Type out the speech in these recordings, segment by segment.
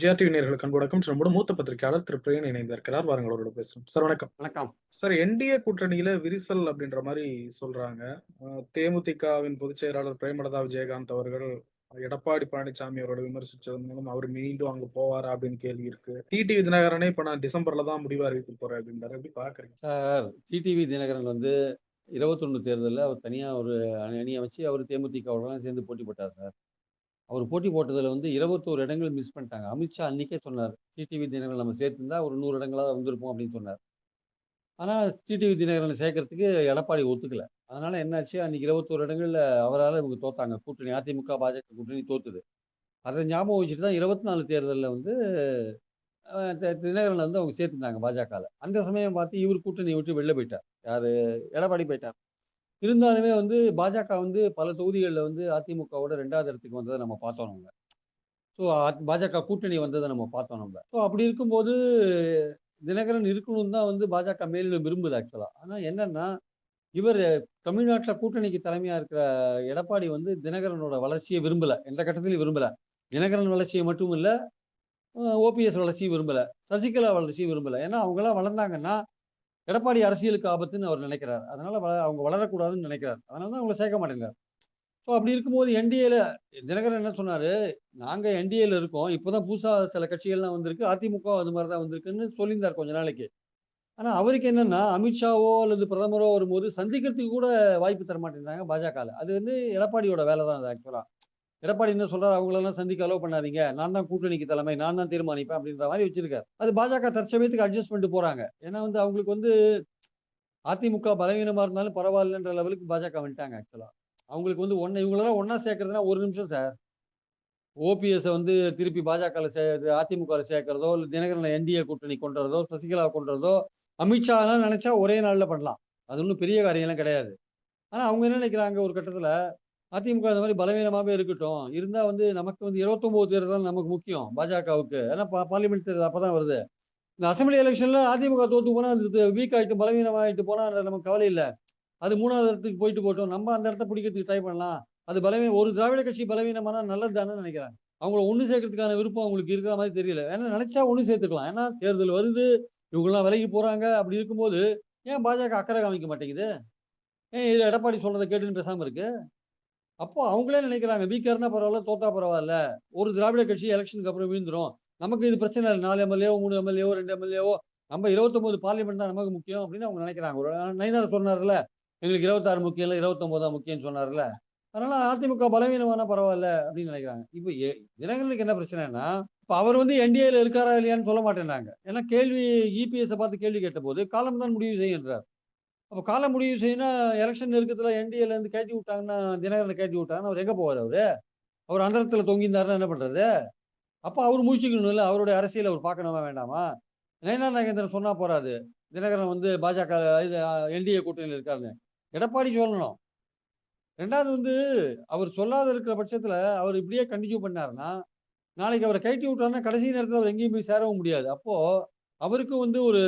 ஜிஆர்டிவி நேர்களுக்கு அன்பு வணக்கம். நம்மோட மூத்த பத்திரிகையாளர் திரு பிரேன் இணைந்திருக்கிறார் வாருங்கள் அவரோட பேசுறோம் சார் வணக்கம். வணக்கம். சார் என்டிஏ கூட்டணியில விரிசல் அப்படின்ற மாதிரி சொல்றாங்க. தேமுதிகவின் பொதுச் செயலாளர் பிரேமலதா விஜயகாந்த் அவர்கள் எடப்பாடி பழனிசாமி அவரோட விமர்சிச்சதன் மூலம் அவர் மீண்டும் அங்க போவாரா அப்படின்னு கேள்வி இருக்கு. டிடி தினகரனே இப்ப நான் டிசம்பர்ல தான் முடிவு அறிவிக்க போறேன் அப்படின்றாரு. எப்படி பாக்குறீங்க? சார் டிடிவி தினகரன் வந்து இருபத்தொன்னு தேர்தலில் அவர் தனியாக ஒரு அணி அணி அமைச்சு அவர் தேமுதிகவோடலாம் சேர்ந்து போட்டி போட்டார் சார். அவர் போட்டி போட்டதில் வந்து இருபத்தோரு இடங்கள் மிஸ் பண்ணிட்டாங்க. அமித்ஷா அன்னைக்கே சொன்னார் டிடிவி தினங்கள் நம்ம சேர்த்துருந்தா ஒரு நூறு இடங்களாக வந்திருப்போம் அப்படின்னு சொன்னார். ஆனால் டிடிவி தினகரனை சேர்க்கறதுக்கு எடப்பாடி ஒத்துக்கல. அதனால என்னாச்சு? அன்னைக்கு இருபத்தோரு இடங்கள்ல அவரால் இவங்க தோத்தாங்க. கூட்டணி அதிமுக பாஜக கூட்டணி தோத்துது. அதை ஞாபகம் வச்சுட்டு தான் இருபத்தி நாலு தேர்தலில் வந்து தினகரன் தினகரனை வந்து அவங்க சேர்த்துட்டாங்க பாஜகவில் அந்த சமயம் பார்த்து இவர் கூட்டணியை விட்டு வெளில போயிட்டார். யார்? எடப்பாடி போயிட்டார். இருந்தாலுமே வந்து பாஜக வந்து பல தொகுதிகளில் வந்து அதிமுகவோட ரெண்டாவது இடத்துக்கு வந்ததை நம்ம பார்த்தோம் நம்ம. ஸோ பாஜக கூட்டணி வந்ததை நம்ம பார்த்தோம் நம்ம. ஸோ அப்படி இருக்கும்போது தினகரன் இருக்கணும் தான் வந்து பாஜக மேலும் விரும்புது ஆக்சுவலாக ஆனால் என்னன்னா இவர் தமிழ்நாட்டில் கூட்டணிக்கு தலைமையாக இருக்கிற எடப்பாடி வந்து தினகரனோட வளர்ச்சியை விரும்பலை. எந்த கட்டத்திலையும் விரும்பலை. தினகரன் வளர்ச்சியை மட்டும் இல்லை ஓபிஎஸ் வளர்ச்சியும் விரும்பலை. சசிகலா வளர்ச்சியும் விரும்பல. ஏன்னா அவங்களாம் வளர்ந்தாங்கன்னா எடப்பாடி அரசியலுக்கு ஆபத்துன்னு அவர் நினைக்கிறார். அதனால வள அவங்க வளரக்கூடாதுன்னு நினைக்கிறார். அதனால தான் அவங்களை சேர்க்க மாட்டேங்கிறார். ஸோ அப்படி இருக்கும்போது என்டிஏல தினகரன் என்ன சொன்னாரு? நாங்க என்டிஏல இருக்கோம். இப்போதான் புதுசா சில கட்சிகள்லாம் வந்திருக்கு. அதிமுக அது மாதிரி தான் வந்திருக்குன்னு சொல்லியிருந்தார் கொஞ்ச நாளைக்கு. ஆனா அவருக்கு என்னன்னா அமித்ஷாவோ அல்லது பிரதமரோ வரும்போது சந்திக்கிறதுக்கு கூட வாய்ப்பு தர மாட்டேங்கிறாங்க பாஜகவில் அது வந்து எடப்பாடியோட வேலை தான் அது ஆக்சுவலா எடப்பாடி என்ன சொல்றாரு? அவங்களெல்லாம் சந்திக்க அலோவ் பண்ணாதீங்க. நான் தான் கூட்டணிக்கு தலைமை நான் தான் தீர்மானிப்பேன் அப்படின்ற மாதிரி வச்சிருக்காரு. அது பாஜக தற்சமயத்துக்கு அட்ஜஸ்ட் பண்ணிட்டு போறாங்க. ஏன்னா வந்து அவங்களுக்கு வந்து அதிமுக பலவீனமா இருந்தாலும் பரவாயில்லன்ற லெவலுக்கு பாஜக வந்துட்டாங்க ஆக்சுவலா அவங்களுக்கு வந்து ஒன்னு இவங்களெல்லாம் ஒன்னா சேர்க்கறதுனா ஒரு நிமிஷம் சார் ஓபிஎஸ் வந்து திருப்பி பாஜக சே அதிமுக சேர்க்கிறதோ இல்லை தினகரனை என்டிஏ கூட்டணி கொண்டுறதோ சசிகலா கொண்டுறதோ அமித்ஷாலாம் நினைச்சா ஒரே நாளில் பண்ணலாம். அது ஒன்றும் பெரிய காரியம்லாம் கிடையாது. ஆனால் அவங்க என்ன நினைக்கிறாங்க ஒரு கட்டத்தில்? அதிமுக இந்த மாதிரி பலவீனமாகவே இருக்கட்டும். இருந்தால் வந்து நமக்கு வந்து இருபத்தொம்போது தேர்தல் தான் நமக்கு முக்கியம் பாஜகவுக்கு. ஏன்னா பா- பார்லிமெண்ட் தேர்தல் அப்பதான் வருது. இந்த அசம்பிளி எலெக்ஷனில் அதிமுக தோத்து போனால் அது வீக் ஆகிட்டு பலவீனமாகிட்டு போனால் அது நமக்கு கவலை இல்லை. அது மூணாவது இடத்துக்கு போயிட்டு போட்டோம். நம்ம அந்த இடத்த பிடிக்கிறதுக்கு ட்ரை பண்ணலாம். அது பலவீன ஒரு திராவிட கட்சி பலவீனமானா நல்லது தானே நினைக்கிறாங்க அவங்கள ஒன்று சேர்க்கறதுக்கான விருப்பம் அவங்களுக்கு இருக்கிற மாதிரி தெரியல. ஏன்னா நினைச்சா ஒன்று சேர்த்துக்கலாம். ஏன்னா தேர்தல் வருது இவங்கெல்லாம் விலகி போகிறாங்க அப்படி இருக்கும்போது ஏன் பாஜக அக்கறை காமிக்க மாட்டேங்குது? ஏன் இது எடப்பாடி சொல்கிறத கேட்டுன்னு பேசாமல் இருக்குது அப்போ அவங்களே நினைக்கிறாங்க வீக்கர்னா பரவாயில்ல தோத்தா பரவாயில்ல. ஒரு திராவிட கட்சி எலெக்ஷனுக்கு அப்புறம் விழுந்துரும். நமக்கு இது பிரச்சனை இல்லை. நாலு எம்எல்ஏவோ மூணு எம்எல்ஏவோ ரெண்டு எம்எல்ஏவோ நம்ம இருபத்தொன்பது பார்லிமெண்ட் தான் நமக்கு முக்கியம் அப்படின்னு அவங்க நினைக்கிறாங்க. ஒரு நைனார் சொன்னார்ல எங்களுக்கு இருபத்தாறு முக்கியம் இல்லை இருபத்தொன்பது முக்கியம்னு சொன்னார்ல. அதனால அதிமுக பலவீனமான பரவாயில்ல அப்படின்னு நினைக்கிறாங்க. இப்போ எ- என்ன பிரச்சனைனா இப்போ அவர் வந்து என்டிஏல இருக்காரா இல்லையான்னு சொல்ல மாட்டேன்னாங்க ஏன்னா கேள்வி இபிஎஸ்ஸை பார்த்து கேள்வி கேட்டபோது காலம் தான் முடிவு செய்யுன்றார். அப்போ காலம் முடிவு செய்யணும் எலெக்ஷன் இருக்கிறதுல என்டிஏலேருந்து கேட்டி விட்டாங்கன்னா தினகரனை கேட்டி விட்டாங்கன்னா அவர் எங்கே போவார் அவர்? அவர் அந்த இடத்துல தொங்கியிருந்தாருன்னா என்ன பண்ணுறது அப்போ அவர் முடிச்சுக்கணும்ல அவருடைய அரசியல் அவர் பார்க்கணுமா வேண்டாமா? நயனா நாகேந்திரன் சொன்னால் போறாது தினகரன் வந்து பாஜக இது என்டிஏ கூட்டணியில் இருக்காருன்னு. எடப்பாடி சொல்லணும். ரெண்டாவது வந்து அவர் சொல்லாத இருக்கிற பட்சத்தில் அவர் இப்படியே கண்டினியூ பண்ணாருன்னா நாளைக்கு அவரை கைட்டி விட்டாருன்னா கடைசி நேரத்தில் அவர் எங்கேயும் போய் சேரவும் முடியாது. அப்போது அவருக்கும் வந்து ஒரு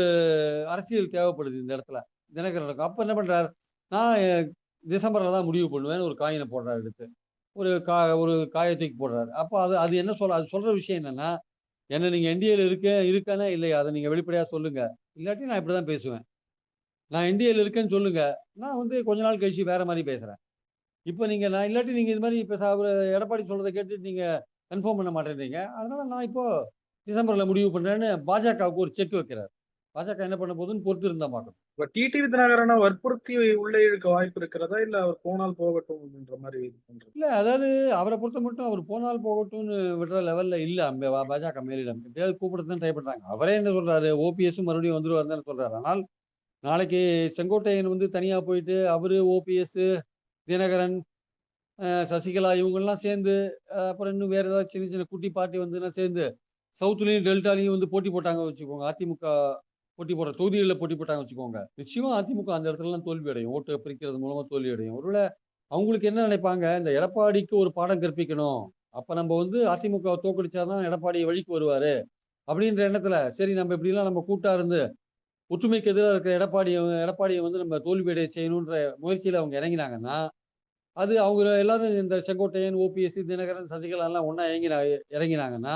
அரசியல் தேவைப்படுது இந்த இடத்துல. தினகரன் அப்போ என்ன பண்ணுறாரு நான் டிசம்பரில் தான் முடிவு பண்ணுவேன்னு ஒரு காயினை போடுறாரு எடுத்து. ஒரு கா ஒரு காயத்துக்கு தூக்கி போடுறாரு. அப்போ அது அது என்ன சொல்ல அது சொல்கிற விஷயம் என்னென்னா என்ன நீங்கள் என்டிஏல இருக்க இருக்கானே இல்லையா? அதை நீங்கள் வெளிப்படையாக சொல்லுங்கள் இல்லாட்டி நான் இப்படி தான் பேசுவேன். நான் என்டிஏல இருக்கேன்னு சொல்லுங்கள் நான் வந்து கொஞ்ச நாள் கழிச்சு வேற மாதிரி பேசுகிறேன் இப்போ நீங்கள் நான் இல்லாட்டி நீங்கள் இது மாதிரி இப்போ அவர் எடப்பாடி சொல்கிறத கேட்டுட்டு நீங்கள் கன்ஃபார்ம் பண்ண மாட்டேன்றீங்க. அதனால் நான் இப்போது டிசம்பரில் முடிவு பண்ணுறேன்னு பாஜகவுக்கு ஒரு செக் வைக்கிறார். பாஜக என்ன பண்ண போகுதுன்னு பொறுத்து இருந்தால் பார்க்கணும். இப்ப டிடிவி தினகரனை வற்புறுத்தி உள்ளே இழுக்க வாய்ப்பு இருக்கிறதா? இல்ல அவர் போனால் போகட்டும் அப்படின்ற மாதிரி இல்ல அதாவது அவரை பொறுத்த மட்டும் அவர் போனால் போகட்டும்னு விடுற லெவல்ல இல்ல. பாஜக மேலிடம். எப்படியாவது கூப்பிடுறதுன்னு ட்ரை பண்றாங்க. அவரே என்ன சொல்றாரு? ஓபிஎஸும் மறுபடியும் வந்துருவாருன்னு சொல்றாரு. ஆனால் நாளைக்கு செங்கோட்டையன் வந்து தனியா போயிட்டு அவரு ஓபிஎஸ் தினகரன் சசிகலா இவங்கெல்லாம் சேர்ந்து அப்புறம் இன்னும் வேற ஏதாவது சின்ன சின்ன குட்டி பார்ட்டி வந்துன்னா சேர்ந்து சவுத்துலயும் டெல்டாலையும் வந்து போட்டி போட்டாங்க வச்சுக்கோங்க. அதிமுக போட்டி போடுற தொகுதிகளில் போட்டி போட்டாங்க வச்சுக்கோங்க. நிச்சயமா அதிமுக அந்த இடத்துல எல்லாம் தோல்வி அடையும். ஓட்டு பிரிக்கிறது மூலமா தோல்வி அடையும். ஒருவேளை அவங்களுக்கு என்ன நினைப்பாங்க? இந்த எடப்பாடிக்கு ஒரு பாடம் கற்பிக்கணும். அப்ப நம்ம வந்து அதிமுக தோக்கடிச்சாதான் எடப்பாடி வழிக்கு வருவாரு அப்படின்ற எண்ணத்துல சரி நம்ம இப்படிலாம் நம்ம கூட்டா இருந்து ஒற்றுமைக்கு எதிராக இருக்கிற எடப்பாடி எடப்பாடியை வந்து நம்ம தோல்வி அடைய செய்யணுன்ற முயற்சியில் அவங்க இறங்கினாங்கன்னா அது அவங்க எல்லாரும் இந்த செங்கோட்டையன் ஓபிஎஸ்சி தினகரன் சசிகலா எல்லாம் ஒண்ணா இறங்கினா இறங்கினாங்கன்னா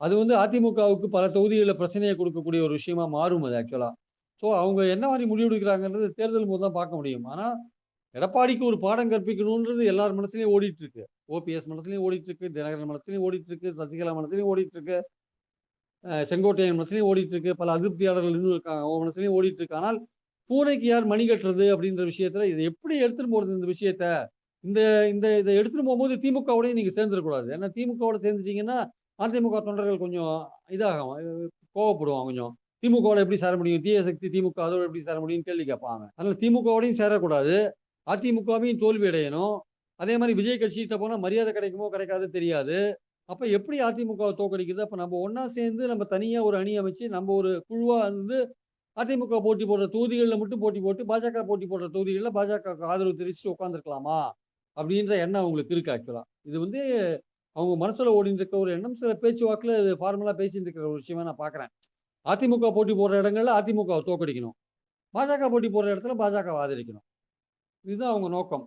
அது வந்து அதிமுகவுக்கு பல தொகுதிகளில் பிரச்சனையை கொடுக்கக்கூடிய ஒரு விஷயமா மாறும் அது ஆக்சுவலாக ஸோ அவங்க என்ன மாதிரி முடிவு எடுக்கிறாங்கன்றது தேர்தல் போது தான் பார்க்க முடியும். ஆனால் எடப்பாடிக்கு ஒரு பாடம் கற்பிக்கணுன்றது எல்லார் மனசுலையும் ஓடிட்டு இருக்கு ஓபிஎஸ் மனசுலையும் ஓடிட்டு இருக்கு தினகரன் மனசுலையும் ஓடிட்டு இருக்கு சசிகலா மனசுலையும் ஓடிட்டு இருக்கு செங்கோட்டையன் மனசுலையும் ஓடிட்டு இருக்கு பல அதிருப்தியாளர்கள் இன்னும் இருக்காங்க அவங்க மனசுலையும் ஓடிட்டு இருக்கு ஆனால் பூனைக்கு யார் மணி கட்டுறது அப்படின்ற விஷயத்துல இதை எப்படி எடுத்துட்டு போறது இந்த விஷயத்த? இந்த இந்த இதை எடுத்துட்டு போகும்போது திமுகவோடய நீங்க சேர்ந்துடக்கூடாது. ஏன்னா திமுகவோட சேர்ந்துட்டீங்கன்னா அதிமுக தொண்டர்கள் கொஞ்சம் இதாகும். கோவப்படுவான் கொஞ்சம். திமுகவோட எப்படி சேர முடியும்? தீய சக்தி திமுக அதோட எப்படி சேர முடியும்னு கேள்வி கேட்பாங்க. அதனால திமுகவோடையும் சேரக்கூடாது. அதிமுகவையும் தோல்வி அடையணும். அதே மாதிரி விஜய் கட்சிகிட்ட போனால் மரியாதை கிடைக்குமோ கிடைக்காது தெரியாது. அப்போ எப்படி அதிமுகவை தோக்கடிக்கிறது அப்போ நம்ம ஒன்றா சேர்ந்து நம்ம தனியாக ஒரு அணி அமைச்சு நம்ம ஒரு குழுவாக இருந்து அதிமுக போட்டி போடுற தொகுதிகளில் மட்டும் போட்டி போட்டு பாஜக போட்டி போடுற தொகுதிகளில் பாஜக ஆதரவு தெரிவிச்சுட்டு உட்காந்துருக்கலாமா அப்படின்ற எண்ணம் அவங்களுக்கு இருக்கு ஆக்சுவலாக இது வந்து அவங்க மனசுல ஓடிட்டு இருக்க ஒரு எண்ணம் சில பேச்சுவாக்கில் ஃபார்முலா பேசிட்டு இருக்கிற ஒரு விஷயமா நான் பாக்குறேன். அதிமுக போட்டி போடுற இடங்கள்ல அதிமுகவை தோக்கடிக்கணும். பாஜக போட்டி போடுற இடத்துல பாஜக ஆதரிக்கணும். இதுதான் அவங்க நோக்கம்.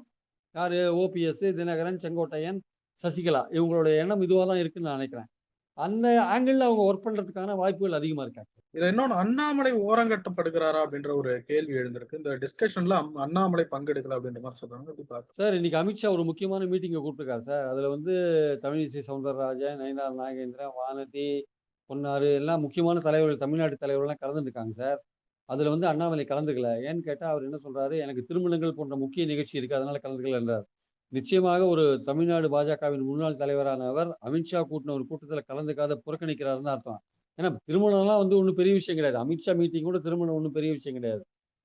யாரு? ஓபிஎஸ் தினகரன் செங்கோட்டையன் சசிகலா இவங்களோட எண்ணம் இதுவாக தான் இருக்குன்னு நான் நினைக்கிறேன். அந்த ஆங்கிள் அவங்க ஒர்க் பண்றதுக்கான வாய்ப்புகள் அதிகமா இருக்காங்க இதுல இன்னொன்னு அண்ணாமலை ஓரங்கட்டப்படுகிறாரா அப்படின்ற ஒரு கேள்வி எழுந்திருக்கு. இந்த டிஸ்கஷன்ல அண்ணாமலை பங்கெடுக்கல அப்படின்ற மாதிரி சொல்றாங்க. சார் இன்னைக்கு அமித்ஷா ஒரு முக்கியமான மீட்டிங்கை கூப்பிட்டுருக்காரு சார் அதுல வந்து தமிழிசை சவுந்தரராஜன் நயினார் நாகேந்திரன் வானதி பொன்னாரு எல்லாம் முக்கியமான தலைவர்கள் தமிழ்நாட்டு தலைவர்கள்லாம் கலந்துருக்காங்க சார் அதுல வந்து அண்ணாமலை கலந்துக்கல. ஏன்னு கேட்டா அவர் என்ன சொல்றாரு? எனக்கு திருமணங்கள் போன்ற முக்கிய நிகழ்ச்சி இருக்கு அதனால கலந்துக்கல என்றார் நிச்சயமாக ஒரு தமிழ்நாடு பாஜகவின் முன்னாள் தலைவரான அவர் அமித்ஷா கூட்டின ஒரு கூட்டத்தில் கலந்துக்காத புறக்கணிக்கிறாருன்னு அர்த்தம். ஏன்னா திருமணம்லாம் வந்து ஒன்றும் பெரிய விஷயம் கிடையாது. அமித்ஷா மீட்டிங் கூட திருமணம் ஒன்றும் பெரிய விஷயம் கிடையாது.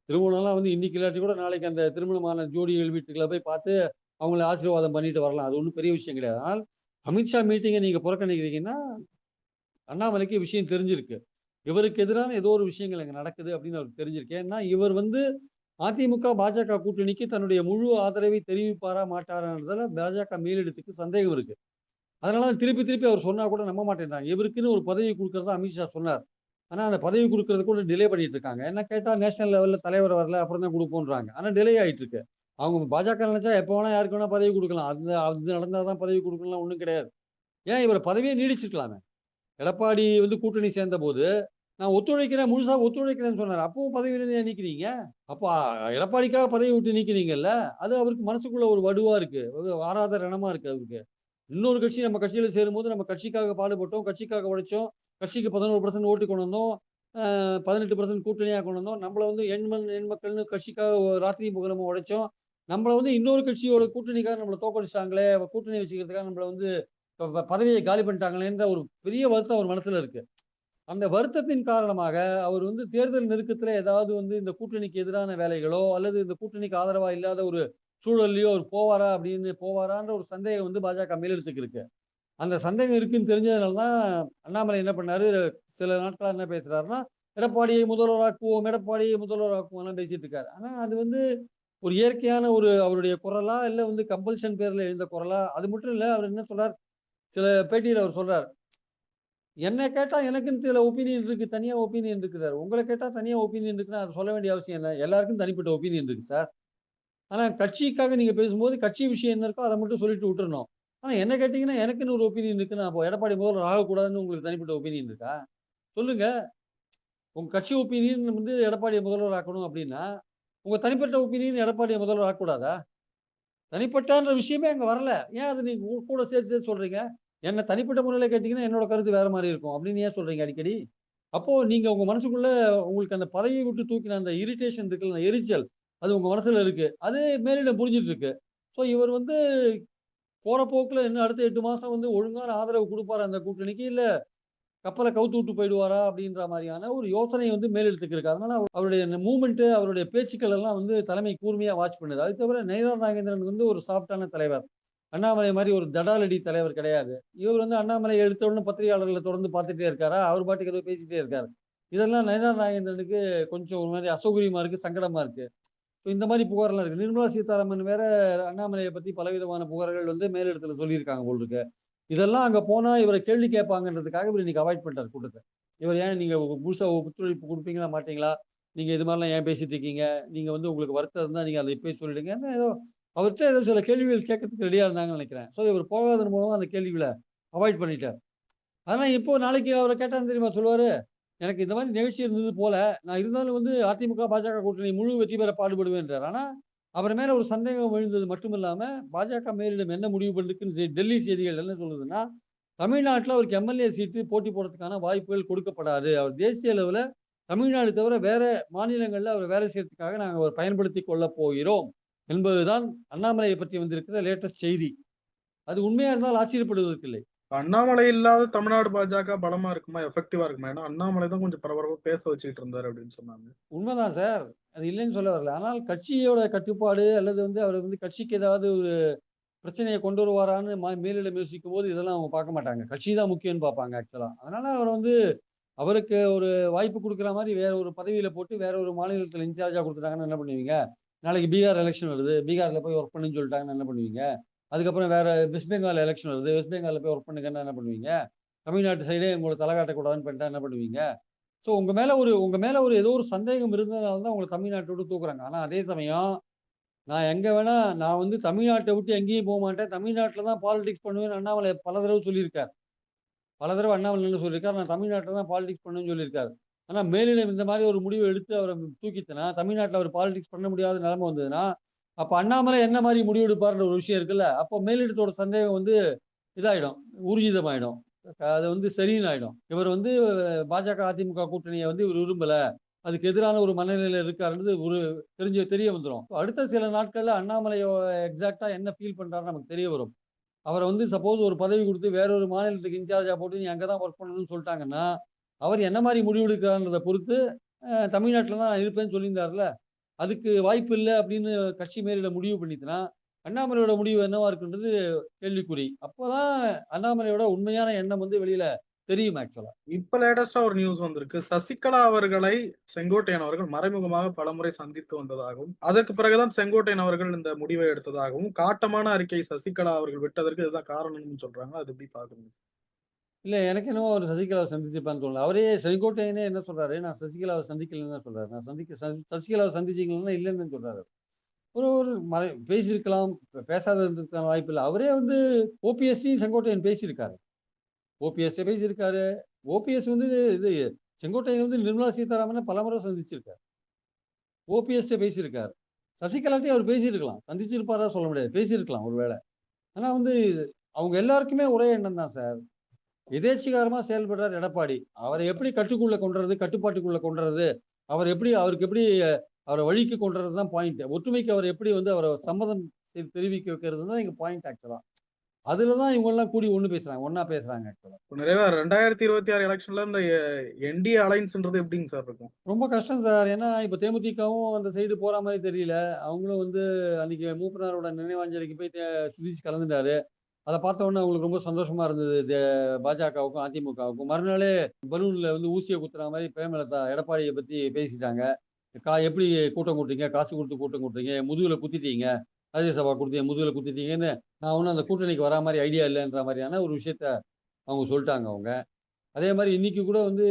திருமணம்லாம் வந்து இன்னைக்கு இல்லாட்டி கூட நாளைக்கு அந்த திருமணமான ஜோடிகள் வீட்டுக்குள்ள போய் பார்த்து அவங்கள ஆசீர்வாதம் பண்ணிட்டு வரலாம். அது ஒன்றும் பெரிய விஷயம் கிடையாது. ஆனால் அமித்ஷா மீட்டிங்கை நீங்கள் புறக்கணிக்கிறீங்கன்னா அண்ணாமலைக்கு விஷயம் தெரிஞ்சிருக்கு. இவருக்கு எதிரான ஏதோ ஒரு விஷயங்கள் இங்கே நடக்குது அப்படின்னு அவருக்கு தெரிஞ்சிருக்கு. ஏன்னா இவர் வந்து அதிமுக பாஜக கூட்டணிக்கு தன்னுடைய முழு ஆதரவை தெரிவிப்பாரா மாட்டாரான்றதுல பாஜக மேலிடத்துக்கு சந்தேகம் இருக்கு. அதனாலதான் திருப்பி திருப்பி அவர் சொன்னா கூட நம்ப மாட்டேன்றாங்க. இவருக்குன்னு ஒரு பதவி கொடுக்கறதா அமித்ஷா சொன்னார். ஆனா அந்த பதவி கொடுக்கறது கூட டிலே பண்ணிட்டு இருக்காங்க. என்ன கேட்டா நேஷனல் லெவல்ல தலைவர் வரல அப்புறம் தான் கொடுப்போன்றாங்க. ஆனா டிலே ஆயிட்டு இருக்கு. அவங்க பாஜக நினைச்சா எப்போ வேணா யாருக்கு வேணா பதவி கொடுக்கலாம். அது அது நடந்தாதான் பதவி கொடுக்கலாம் ஒண்ணும் கிடையாது. ஏன் இவர் பதவியே நீடிச்சிருக்கலாமே? எடப்பாடி வந்து கூட்டணி சேர்ந்த போது நான் ஒத்துழைக்கிறேன் முழுசா ஒத்துழைக்கிறேன்னு சொன்னார். அப்பவும் பதவியிலிருந்து ஏன் நீக்கிறீங்க? அப்போ எடப்பாடிக்காக பதவி விட்டு நீக்கிறீங்கல்ல? அது அவருக்கு மனசுக்குள்ள ஒரு வடுவா இருக்கு. ஒரு ஆறாத ரணமா இருக்கு அவருக்கு. இன்னொரு கட்சி நம்ம கட்சியில சேரும்போது நம்ம கட்சிக்காக பாடுபட்டோம் கட்சிக்காக உழைச்சோம் கட்சிக்கு பதினோரு பர்சன்ட் ஓட்டு கொண்டு வந்தோம் பதினெட்டு பர்சன்ட் கூட்டணியாக கொண்டு வந்தோம். நம்மளை வந்து எண்மண் எண்மக்கள்னு கட்சிக்காக ராத்திரி புகழமா உழைச்சோம். நம்மளை வந்து இன்னொரு கட்சியோட கூட்டணிக்காக நம்மளை தோக்கடிச்சிட்டாங்களே கூட்டணி வச்சுக்கிறதுக்காக நம்மளை வந்து பதவியை காலி பண்ணிட்டாங்களேன்ற ஒரு பெரிய வருத்தம் அவர் மனசுல இருக்கு. அந்த வருத்தத்தின் காரணமாக அவர் வந்து தேர்தல் நெருக்கத்துல ஏதாவது வந்து இந்த கூட்டணிக்கு எதிரான வேலைகளோ அல்லது இந்த கூட்டணிக்கு ஆதரவா இல்லாத ஒரு சூழல்லையோ அவர் போவாரா அப்படின்னு போவாரான்ற ஒரு சந்தேகம் வந்து பாஜக மேலெடுத்துக்கு இருக்கு. அந்த சந்தேகம் இருக்குன்னு தெரிஞ்சதுனால தான் அண்ணாமலை என்ன பண்ணாரு? சில நாட்களாக என்ன பேசுறாருன்னா எடப்பாடியை முதல்வராக்குவோம் எடப்பாடியை முதல்வராக்குவோம்லாம் பேசிட்டு இருக்காரு. ஆனா அது வந்து ஒரு இயற்கையான ஒரு அவருடைய குரலா இல்லை வந்து கம்பல்ஷன் பேர்ல எழுந்த குரலா அது மட்டும் இல்லை அவர் என்ன சொல்றார்? சில பேட்டியில் அவர் சொல்றார் என்னை கேட்டால் எனக்குன்னு சில ஒப்பீனியன் இருக்குது தனியாக ஒப்பீனியன் இருக்குறார் உங்களை கேட்டால் தனியாக ஒப்பீனியன் இருக்குன்னா அதை சொல்ல வேண்டிய அவசியம் இல்லை. எல்லாருக்கும் தனிப்பட்ட ஒப்பீனியன் இருக்குது சார் ஆனால் கட்சிக்காக நீங்கள் பேசும்போது கட்சி விஷயம் என்ன இருக்கோ அதை மட்டும் சொல்லிட்டு விட்டுறணும். ஆனால் என்ன கேட்டிங்கன்னா எனக்குன்னு ஒரு ஒப்பீனியன் இருக்குன்னு அப்போ எடப்பாடி முதல்வர் ஆகக்கூடாதுன்னு உங்களுக்கு தனிப்பட்ட ஒப்பீனியன் இருக்கா? சொல்லுங்கள் உங்கள் கட்சி ஒப்பீனியன் வந்து எடப்பாடியை முதல்வர் ஆக்கணும் அப்படின்னா உங்கள் தனிப்பட்ட ஒப்பீனியன் எடப்பாடியை முதல்வர் ஆக்கக்கூடாதா? தனிப்பட்டான்ற விஷயமே அங்கே வரல. ஏன் அது நீங்கள் கூட சேர்த்து சேர்த்து சொல்கிறீங்க என்னை தனிப்பட்ட முறையில் கேட்டிங்கன்னா என்னோட கருத்து வேற மாதிரி இருக்கும். அப்படின்னு ஏன் சொல்றீங்க அடிக்கடி? அப்போ நீங்க உங்க மனசுக்குள்ள உங்களுக்கு அந்த பதவியை விட்டு தூக்கின அந்த இரிட்டேஷன் இருக்குல்ல எரிச்சல் அது உங்க மனசுல இருக்கு. அது மேலிடம் புரிஞ்சிட்டு இருக்கு. ஸோ இவர் வந்து போற போக்குல இன்னும் அடுத்த எட்டு மாசம் வந்து ஒழுங்கான ஆதரவு கொடுப்பாரு அந்த கூட்டணிக்கு? இல்ல கப்பலை கவுத்து விட்டு போயிடுவாரா? அப்படின்ற மாதிரியான ஒரு யோசனை வந்து மேலெடுத்துக்கு இருக்கு. அதனால அவருடைய மூமெண்ட்டு அவருடைய பேச்சுக்கள் எல்லாம் வந்து தலைமை கூர்மையா வாட்ச் பண்ணுது. அது தவிர நயினார் நாகேந்திரன் வந்து ஒரு சாஃப்டான தலைவர். அண்ணாமலை மாதிரி ஒரு தடாலடி தலைவர் கிடையாது. இவர் வந்து அண்ணாமலை எடுத்த உடனே பத்திரிகையாளர்களை தொடர்ந்து பார்த்துட்டே இருக்காரா? அவர் பாட்டுக்கு ஏதோ பேசிட்டே இருக்காரு. இதெல்லாம் நயனார் நாகேந்திரனுக்கு கொஞ்சம் ஒரு மாதிரி அசௌகரியமா இருக்கு சங்கடமா இருக்கு. ஸோ இந்த மாதிரி புகாரெல்லாம் இருக்கு. நிர்மலா சீதாராமன் வேற அண்ணாமலையை பத்தி பலவிதமான புகார்கள் வந்து மேலிடத்துல சொல்லியிருக்காங்க போல் இருக்கு. இதெல்லாம் அங்க போனா இவரை கேள்வி கேட்பாங்கன்றதுக்காக இவர் இன்னைக்கு அவாய்ட் பண்ணிட்டார் கூட்டத்தை. இவர் ஏன் நீங்க புதுசா ஒத்துழைப்பு கொடுப்பீங்களா மாட்டீங்களா? நீங்க இது மாதிரிலாம் ஏன் பேசிட்டு இருக்கீங்க? நீங்க வந்து உங்களுக்கு வருத்தம் இருந்தா நீங்க அதை இப்பயே சொல்லிடுங்க. ஏதோ அவர்கிட்ட ஏதோ சில கேள்விகள் கேட்கறதுக்கு ரெடியாக இருந்தாங்கன்னு நினைக்கிறேன். ஸோ இவர் போகாதன் மூலமாக அந்த கேள்விகளை அவாய்ட் பண்ணிட்டார். ஆனால் இப்போ நாளைக்கு அவரை கேட்டான்னு தெரியுமா சொல்லுவார்? எனக்கு இந்த மாதிரி நிகழ்ச்சி இருந்தது போல நான் இருந்தாலும் வந்து அதிமுக பாஜக கூட்டணி முழு வெற்றி பெற பாடுபடுவேன்றார் ஆனால் அவர் மேலே ஒரு சந்தேகம் விழுந்தது மட்டும் இல்லாமல் பாஜக மேலிடம் என்ன முடிவு பண்ணிருக்குன்னு செய்- டெல்லி செய்திகள் என்ன சொல்லுதுன்னா தமிழ்நாட்டில் அவருக்கு எம்எல்ஏ சீட்டு போட்டி போடுறதுக்கான வாய்ப்புகள் கொடுக்கப்படாது. அவர் தேசிய அளவில் தமிழ்நாடு தவிர வேற மாநிலங்களில் அவர் வேலை செய்யறதுக்காக நாங்கள் அவர் பயன்படுத்தி கொள்ள போகிறோம். என்பதுதான் அண்ணாமலையை பற்றி வந்திருக்கிற லேட்டஸ்ட் செய்தி. அது உண்மையா இருந்தால் ஆச்சரியப்படுவதற்கு இல்லை அண்ணாமலை இல்லாத தமிழ்நாடு பாஜக பலமா இருக்குமா? எஃபெக்டிவா இருக்குமா? ஏன்னா அண்ணாமலை தான் கொஞ்சம் பரபரப்பா பேச வச்சுக்கிட்டு இருந்தாரு அப்படின்னு சொன்னாங்க. உண்மைதான் சார். அது இல்லைன்னு சொல்ல வரல. ஆனால் கட்சியோட கட்டுப்பாடு அல்லது வந்து அவர் வந்து கட்சிக்கு ஏதாவது ஒரு பிரச்சனையை கொண்டு வருவாரான்னு மா- மேலிடம் யோசிக்கும் போது இதெல்லாம் அவங்க பார்க்க மாட்டாங்க. கட்சி தான் முக்கியம்னு பார்ப்பாங்க ஆக்சுவலா அதனால அவர் வந்து அவருக்கு ஒரு வாய்ப்பு கொடுக்குற மாதிரி வேற ஒரு பதவியில போட்டு வேற ஒரு மாநிலத்தில் இன்சார்ஜா கொடுத்துட்டாங்கன்னு என்ன பண்ணுவீங்க? நாளைக்கு பீகார் எலெக்ஷன் வருது. பீகாரில் போய் ஒர்க் பண்ணுன்னு சொல்லிட்டாங்கன்னு என்ன பண்ணுவீங்க? அதுக்கப்புறம் வேறு வெஸ்ட் பெங்கால் எலெக்ஷன் வருது. வெஸ்ட் பெங்காலில் போய் ஒர்க் பண்ணுங்கன்னா என்ன பண்ணுவீங்க? தமிழ்நாட்டு சைடே உங்களை தலை காட்டக்கூடாதுன்னு பண்ணிட்டா என்ன பண்ணுவீங்க? ஸோ உங்கள் மேலே ஒரு உங்கள் மேலே ஒரு ஏதோ ஒரு சந்தேகம் இருந்ததுனால தான் உங்களை தமிழ்நாட்டோடு தூக்குறாங்க. ஆனால் அதே சமயம் நான் எங்கே வேணால் நான் வந்து தமிழ்நாட்டை விட்டு எங்கேயும் போக மாட்டேன். தமிழ்நாட்டில் தான் பாலிடிக்ஸ் பண்ணுவேன் அண்ணாமலை பல தடவை சொல்லியிருக்கார். பல தடவை அண்ணாமலை என்ன சொல்லியிருக்காரு. நான் தமிழ்நாட்டில் தான் பாலிடிக்ஸ் பண்ணுவேன்னு சொல்லியிருக்காரு. ஆனால் மேலிடம் இந்த மாதிரி ஒரு முடிவை எடுத்து அவரை தூக்கித்தனா தமிழ்நாட்டில் அவர் பாலிடிக்ஸ் பண்ண முடியாத நிலைமை வந்ததுன்னா அப்போ அண்ணாமலை என்ன மாதிரி முடிவு எடுப்பார்ன்ற ஒரு விஷயம் இருக்குல்ல அப்போ மேலிடத்தோட சந்தேகம் வந்து இதாயிடும் ஊர்ஜிதமாயிடும். அது வந்து சரின்னு ஆயிடும் இவர் வந்து பாஜக அதிமுக கூட்டணியை வந்து இவர் விரும்பலை. அதுக்கு எதிரான ஒரு மனநிலையில் இருக்காருன்றது ஒரு தெரிஞ்ச தெரிய வந்துடும் அடுத்த சில நாட்களில் அண்ணாமலை எக்ஸாக்டா என்ன ஃபீல் பண்ணுறாருன்னு நமக்கு தெரிய வரும். அவரை வந்து சப்போஸ் ஒரு பதவி கொடுத்து வேற ஒரு மாநிலத்துக்கு இன்சார்ஜாக போட்டு நீ அங்கே தான் ஒர்க் பண்ணணும்னு சொல்லிட்டாங்கன்னா அவர் என்ன மாதிரி முடிவு பொறுத்து தமிழ்நாட்டில் தான் இருப்பேன்னு சொல்லியிருந்தார்ல அதுக்கு வாய்ப்பு இல்லை அப்படின்னு கட்சி மேலிட முடிவு பண்ணிட்டுனா அண்ணாமலையோட முடிவு என்னவா இருக்குன்றது கேள்விக்குறி. அப்போதான் அண்ணாமலையோட உண்மையான எண்ணம் வந்து வெளியில தெரியும் ஆக்சுவலா இப்ப லேட்டஸ்டா ஒரு நியூஸ் வந்திருக்கு. சசிகலா அவர்களை செங்கோட்டையன் அவர்கள் மறைமுகமாக பலமுறை சந்தித்து வந்ததாகவும் அதற்கு பிறகுதான் செங்கோட்டையன் அவர்கள் இந்த முடிவை எடுத்ததாகவும் காட்டமான அறிக்கை சசிகலா அவர்கள் விட்டதற்கு இதுதான் காரணம்னு சொல்றாங்க. அது எப்படி பாக்குறீங்க இல்லை எனக்கு என்னவோ அவர் சசிகலாவை சந்திச்சிருப்பான்னு தோணல. அவரே செங்கோட்டையனே என்ன சொல்றாரு? நான் சசிகலாவை சந்திக்கலன்னு சொல்கிறார் சொல்றாரு. நான் சந்திக்க சசிகலாவை சந்திச்சீங்கன்னா இல்லைன்னு சொல்றாரு. ஒரு ஒரு மறை பேசியிருக்கலாம். பேசாத இருந்ததுக்கான வாய்ப்பு இல்லை. அவரே வந்து ஓபிஎஸ்டியும் செங்கோட்டையன் பேசியிருக்காரு. ஓபிஎஸ்டே பேசியிருக்காரு. ஓபிஎஸ் வந்து இது செங்கோட்டையன் வந்து நிர்மலா சீதாராமனை பலமுறை சந்திச்சிருக்காரு. ஓபிஎஸ்டே பேசியிருக்காரு. சசிகலாட்டையும் அவர் பேசியிருக்கலாம். சந்திச்சிருப்பாரா சொல்ல முடியாது. பேசியிருக்கலாம் ஒருவேளை ஆனால் வந்து அவங்க எல்லாருக்குமே ஒரே எண்ணம் தான் சார். எதேச்சிகாரமா செயல்படுறார் எடப்பாடி. அவரை எப்படி கட்டுக்குள்ள கொண்டுறது கட்டுப்பாட்டுக்குள்ள கொண்டுறது அவர் எப்படி அவருக்கு எப்படி அவரை வழிக்கு கொண்டுறது தான் பாயிண்ட் ஒற்றுமைக்கு அவர் எப்படி வந்து அவரை சம்மதம் தெரிவிக்க வைக்கிறது தான் இங்க பாயிண்ட் ஆக்சுவலா அதுல தான் இவங்க எல்லாம் கூடி ஒண்ணு பேசுறாங்க ஒண்ணா பேசுறாங்க ஆக்சுவலா நிறைய ரெண்டாயிரத்தி இருபத்தி ஆறு எலெக்ஷன்ல இந்த என்டிஏ அலைன்ஸ்ன்றது எப்படிங்க சார் இருக்கும்? ரொம்ப கஷ்டம் சார். ஏன்னா இப்ப தேமுதிகவும் அந்த சைடு போற மாதிரி தெரியல. அவங்களும் வந்து அன்னைக்கு மூப்பனாரோட நினைவாஞ்சலிக்கு போய் சுதீஷ் கலந்துட்டாரு. அதை பார்த்த உடனே அவங்களுக்கு ரொம்ப சந்தோஷமா இருந்தது. பாஜகவுக்கும் அதிமுகவுக்கும். மறுநாளே பலூன்ல வந்து ஊசியை குத்துற மாதிரி பிரேமலதா எடப்பாடியை பத்தி பேசிட்டாங்க. கா எப்படி கூட்டம் கூட்டுறீங்க? காசு கொடுத்து கூட்டம் கூட்டுறீங்க? முதுகுல குத்திட்டீங்க. ராஜ்யசபா கொடுத்தீங்க முதுகுல குத்திட்டீங்கன்னு நான் ஒன்றும் அந்த கூட்டணிக்கு வரா மாதிரி ஐடியா இல்லைன்ற மாதிரியான ஒரு விஷயத்த அவங்க சொல்லிட்டாங்க அவங்க. அதே மாதிரி இன்னைக்கு கூட வந்து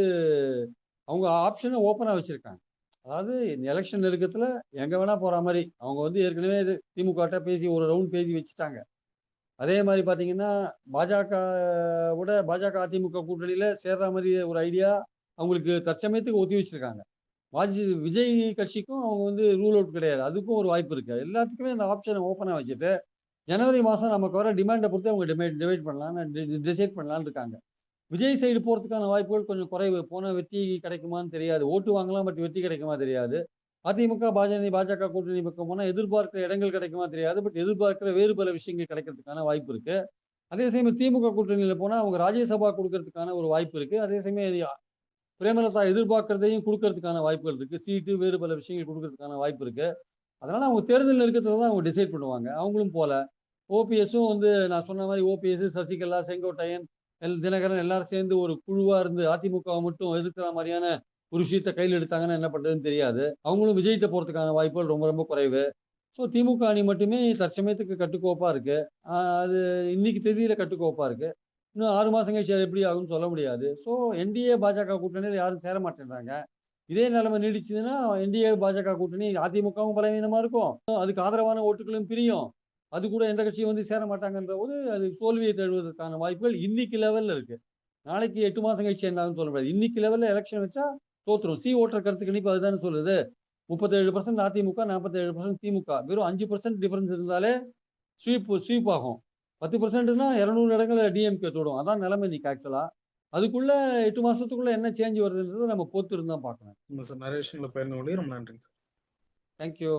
அவங்க ஆப்ஷனை ஓப்பனாக வச்சுருக்காங்க. அதாவது இந்த எலெக்ஷன் நெருக்கத்தில் எங்கே வேணால் போகிற மாதிரி. அவங்க வந்து ஏற்கனவே இது திமுக பேசி ஒரு ரவுண்ட் பேசி வச்சுட்டாங்க. அதே மாதிரி பார்த்தீங்கன்னா பாஜக விட பாஜக அதிமுக கூட்டணியில் சேர்ற மாதிரி ஒரு ஐடியா அவங்களுக்கு தற்சமயத்துக்கு ஒத்தி வச்சிருக்காங்க. வாஜி விஜய் கட்சிக்கும் அவங்க வந்து ரூல் அவுட் கிடையாது. அதுக்கும் ஒரு வாய்ப்பு இருக்குது எல்லாத்துக்குமே அந்த ஆப்ஷனை ஓப்பனாக வச்சுட்டு ஜனவரி மாதம் நமக்கு வர டிமாண்டை பொறுத்து அவங்க டிமைட் டிவைட் பண்ணலாம்னு டிசைட் பண்ணலான்னு இருக்காங்க. விஜய் சைடு போகிறதுக்கான வாய்ப்புகள் கொஞ்சம் குறைவு. போன வெற்றி கிடைக்குமான்னு தெரியாது. ஓட்டு வாங்கலாம் பட் வெற்றி கிடைக்குமா தெரியாது. அதிமுக பாஜக பாஜக கூட்டணி பக்கம் போனால் எதிர்பார்க்கிற இடங்கள் கிடைக்குமா தெரியாது. பட் எதிர்பார்க்கிற வேறு பல விஷயங்கள் கிடைக்கிறதுக்கான வாய்ப்பு இருக்கு. அதே சமயம் திமுக கூட்டணியில் போனால் அவங்க ராஜ்யசபா கொடுக்கறதுக்கான ஒரு வாய்ப்பு இருக்கு. அதே சமயம் பிரேமலதா எதிர்பார்க்கறதையும் கொடுக்கறதுக்கான வாய்ப்புகள் இருக்கு. சீட்டு வேறு பல விஷயங்கள் கொடுக்கறதுக்கான வாய்ப்பு இருக்கு. அதனால அவங்க தேர்தலில் இருக்கிறதுல தான் அவங்க டிசைட் பண்ணுவாங்க. அவங்களும் போல. ஓபிஎஸும் வந்து நான் சொன்ன மாதிரி ஓபிஎஸ் சசிகலா செங்கோட்டையன் எல் தினகரன் எல்லாரும் சேர்ந்து ஒரு குழுவா இருந்து அதிமுக மட்டும் எதிர்க்கிற மாதிரியான ஒரு விஷயத்த கையில் எடுத்தாங்கன்னா என்ன பண்ணுறதுன்னு தெரியாது. அவங்களும் விஜய்கிட்ட போகிறதுக்கான வாய்ப்புகள் ரொம்ப ரொம்ப குறைவு. ஸோ திமுக அணி மட்டுமே தற்சமயத்துக்கு கட்டுக்கோப்பாக இருக்குது அது இன்னைக்கு தேதியில் கட்டுக்கோப்பாக இருக்குது இன்னும் ஆறு மாதம் கழிச்சு அது எப்படி ஆகும்னு சொல்ல முடியாது. ஸோ என்டிஏ பாஜக கூட்டணியில் யாரும் சேர மாட்டேன்றாங்க. இதே நிலைமை நீடிச்சதுன்னா என்டிஏ பாஜக கூட்டணி அதிமுகவும் பலவீனமாக இருக்கும். அதுக்கு ஆதரவான ஓட்டுகளும் பிரியும். அது கூட எந்த கட்சியும் வந்து சேர மாட்டாங்கன்ற போது அது தோல்வியை தழுவதற்கான வாய்ப்புகள் இன்னைக்கு லெவலில் இருக்குது நாளைக்கு எட்டு மாதம் கழிச்சு என்ன ஆகும்னு சொல்ல முடியாது. இன்னைக்கு லெவலில் எலெக்ஷன் வச்சா தோத்துரும். சி ஓட்டர் கருத்து கணிப்பு அதுதானே சொல்லுது. முப்பத்தேழு பர்சன்ட் அதிமுக நாற்பத்தேழு பர்சன்ட் திமுக. வெறும் அஞ்சு பர்சன்ட் டிஃபரன்ஸ் இருந்தாலே ஸ்வீப் ஸ்வீப் ஆகும். பத்து பர்சன்ட்னா இரநூறு இடங்களை டிஎம்கே தொடும். அதான் நிலைமை இன்னைக்கு ஆக்சுவலா அதுக்குள்ள எட்டு மாசத்துக்குள்ள என்ன சேஞ்ச் வருதுன்றதை நம்ம பொறுத்து இருந்தா பார்க்கணும் சார் நிறைய விஷயங்களை பயிர்ந்து கொண்டு ரொம்ப நன்றிங்க சார். தேங்க்யூ